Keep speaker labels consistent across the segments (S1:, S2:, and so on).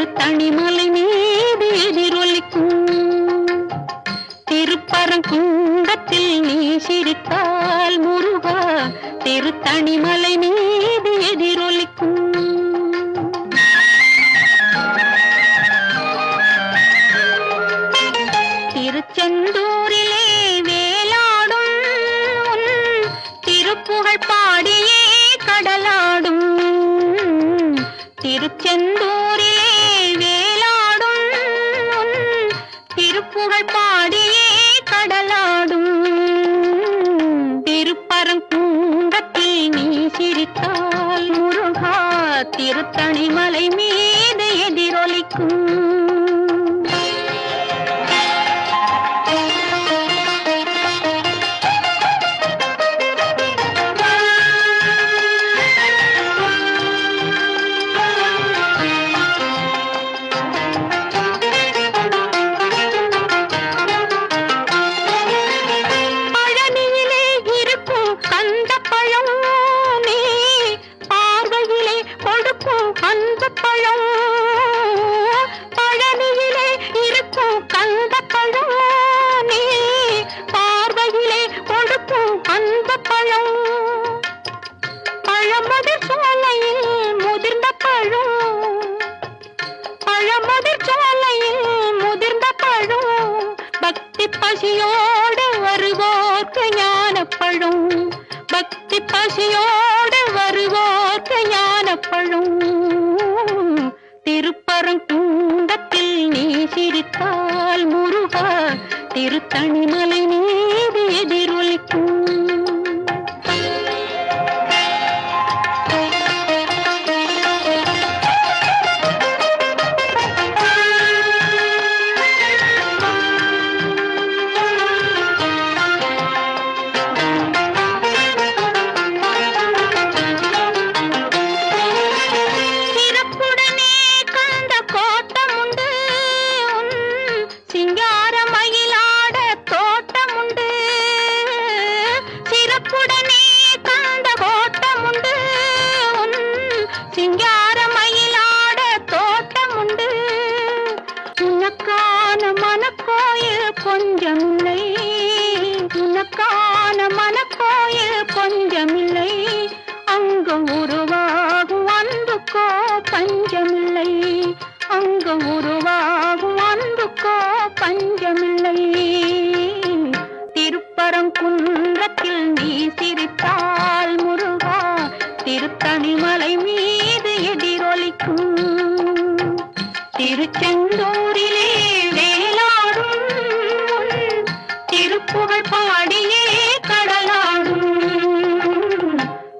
S1: ஒரு தனிமலை எதிரொலிக்கும். திருப்பரங்குன்றத்தில் நீ சிரித்தால் முருகா திருத்தணிமலை மீது எதிரொலிக்கும். திருச்செந்தூரிலே வேலாடும் திருப்புகழ் பாடியே கடலாடும். திருச்செந்தூரிலே புகழ் பாடியே கடலாடும். திருப்பரங்குன்றத்தில் நீ சிரித்தால் முருகா திருத்தணிமலை மீது எதிரொலிக்கும். பழம். பழமதிர் சோலையில் முதிர்ந்த பழம். பழமதிர் சோலையில் முதிர்ந்த பழம். பக்தி பசியோடு வருவோர்க்கு ஞானப்பழும். பக்தி பசியோடு வருவோர்க்கு ஞானப்பழும். திருப்பரங்குண்டத்தில் நீ சிரித்தால் முருகா திருத்தணிமலை சிங்கார மயிலாட தோட்டம் உண்டு உனக்கான மனக்கோயில் கொஞ்சமில்லை. உனக்கான மனக்கோயில் கொஞ்சமில்லை. அங்கு உருவாகும் அன்புக்கோ பஞ்சமில்லை. அங்கு உருவாகும் அன்புக்கோ பஞ்சமில்லை. திருப்பரங்குன்றத்தில் நீ சிரித்தால் முருகா திருத்தணிமலை திருச்செந்தூரிலே வேலாடும் திருப்புகழ் பாடியே கடலாடும்.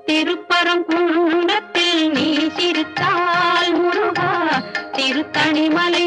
S1: திருப்பரங்குன்றத்தில் நீ சிரித்தால் முருகா திருத்தணிமலை